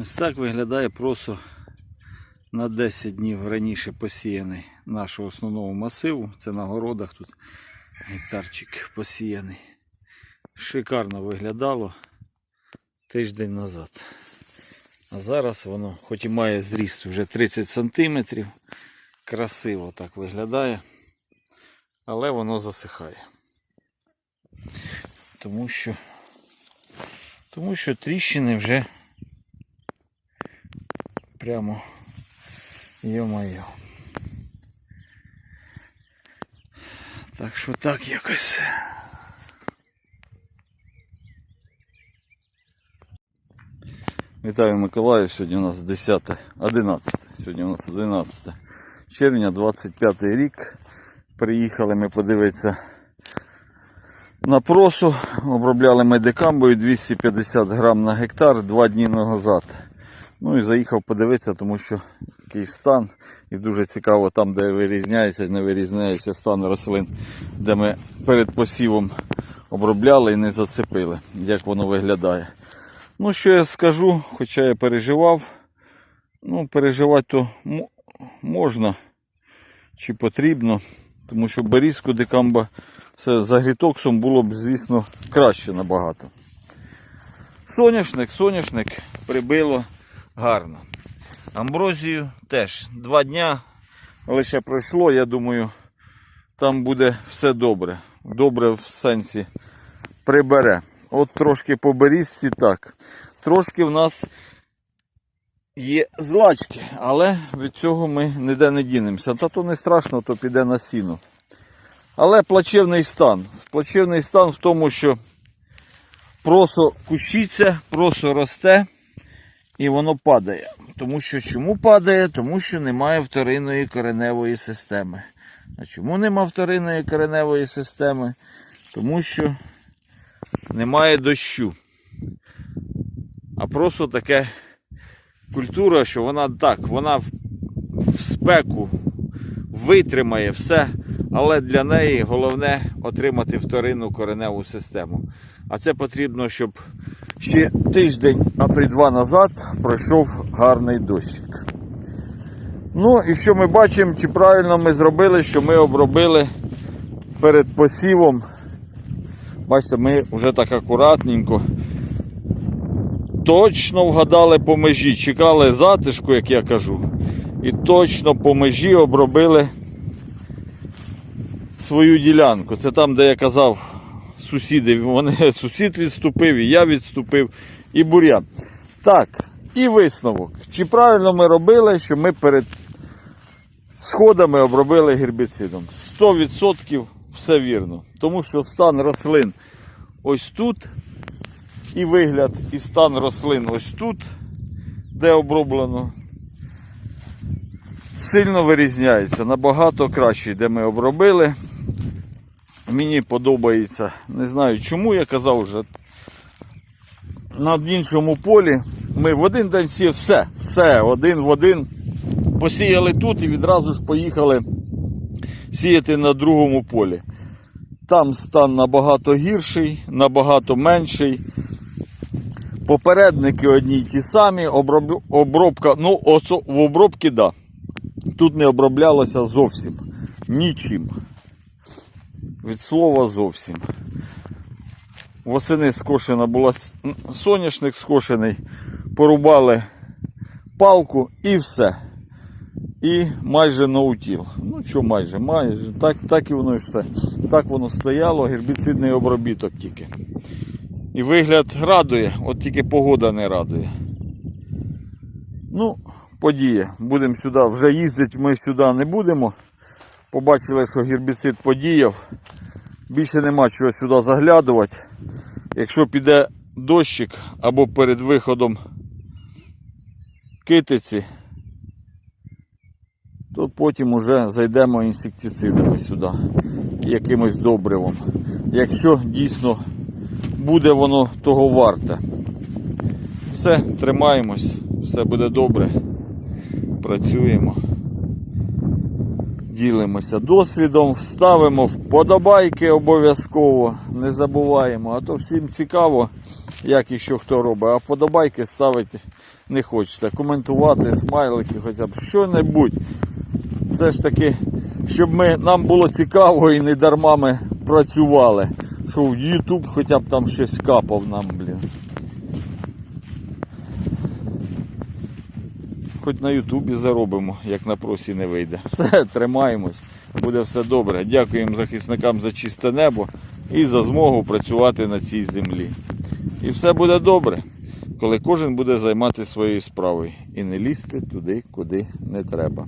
Ось так виглядає просто на 10 днів раніше посіяний нашого основного масиву. Це на городах тут гектарчик посіяний. Шикарно виглядало тиждень назад. А зараз воно, хоч і має зріст вже 30 см, красиво так виглядає, але воно засихає. Тому що, тому що тріщини вже прямо йо-моє. Так що так якось. Вітаю Миколаїв. Сьогодні у нас 10, 11. Сьогодні у нас 11 червня, 25 рік. Приїхали ми подивитися на просу. Обробляли ми декамбою 250 грам на гектар два дні назад. Ну і заїхав подивитися, тому що який стан. І дуже цікаво там, де вирізняється, не вирізняється стан рослин, де ми перед посівом обробляли і не зацепили, як воно виглядає. Ну, що я скажу, хоча я переживав. Ну, переживати то можна чи потрібно, тому що берізку декамба все, з агрітоксом було б, звісно, краще набагато. Соняшник, соняшник прибило гарно. Амброзію теж два дня лише пройшло, я думаю, там буде все добре. Добре в сенсі прибере. От трошки по берізці так. Трошки в нас є злачки, але від цього ми ніде не дінемося. Та то не страшно, то піде на сіно. Але плачевний стан. Плачевний стан в тому, що просо кущиться, просо росте і воно падає. Тому що чому падає? Тому що немає вторинної кореневої системи. А чому нема вторинної кореневої системи? Тому що немає дощу. А просто таке культура, що вона так, вона в, спеку витримає все, але для неї головне отримати вторинну кореневу систему. А це потрібно, щоб ще тиждень, а то й два назад пройшов гарний дощик. Ну і що ми бачимо, чи правильно ми зробили, що ми обробили перед посівом. Бачите, ми вже так акуратненько. Точно вгадали по межі, чекали затишку, як я кажу. І точно по межі обробили свою ділянку. Це там, де я казав, сусіди, вони, сусід відступив, і я відступив, і бур'ян. Так, і висновок. Чи правильно ми робили, що ми перед сходами обробили гербіцидом? 100% все вірно. Тому що стан рослин ось тут, і вигляд, і стан рослин ось тут, де оброблено, сильно вирізняється. Набагато краще, де ми обробили. Мені подобається, не знаю чому, я казав вже. На іншому полі ми в один день сіяли все, все, один в один. Посіяли тут і відразу ж поїхали сіяти на другому полі. Там стан набагато гірший, набагато менший. Попередники одні й ті самі, оброб... обробка, ну, в обробці, да. Тут не оброблялося зовсім нічим. Від слова зовсім. Восени скошена була соняшник скошений, порубали палку і все. І майже ноутіл. Ну що майже, майже. Так, так і воно і все. Так воно стояло, гербіцидний обробіток тільки. І вигляд радує, от тільки погода не радує. Ну, подія. Будемо сюди, вже їздити ми сюди не будемо. Побачили, що гербіцид подіяв. Більше нема чого сюди заглядувати. Якщо піде дощик або перед виходом китиці, то потім уже зайдемо інсектицидами сюди, якимось добривом. Якщо дійсно буде воно того варте. Все, тримаємось, все буде добре. Працюємо. Ділимося досвідом, ставимо вподобайки обов'язково, не забуваємо. А то всім цікаво, як і що хто робить, а вподобайки ставити не хочете. Коментувати, смайлики, хоча б що-небудь. Все ж таки, щоб ми, нам було цікаво і не дарма ми працювали. Що в YouTube хоча б там щось капав нам, Хоч на Ютубі заробимо, як на просі не вийде. Все, тримаємось, буде все добре. Дякуємо захисникам за чисте небо і за змогу працювати на цій землі. І все буде добре, коли кожен буде займатися своєю справою і не лізти туди, куди не треба.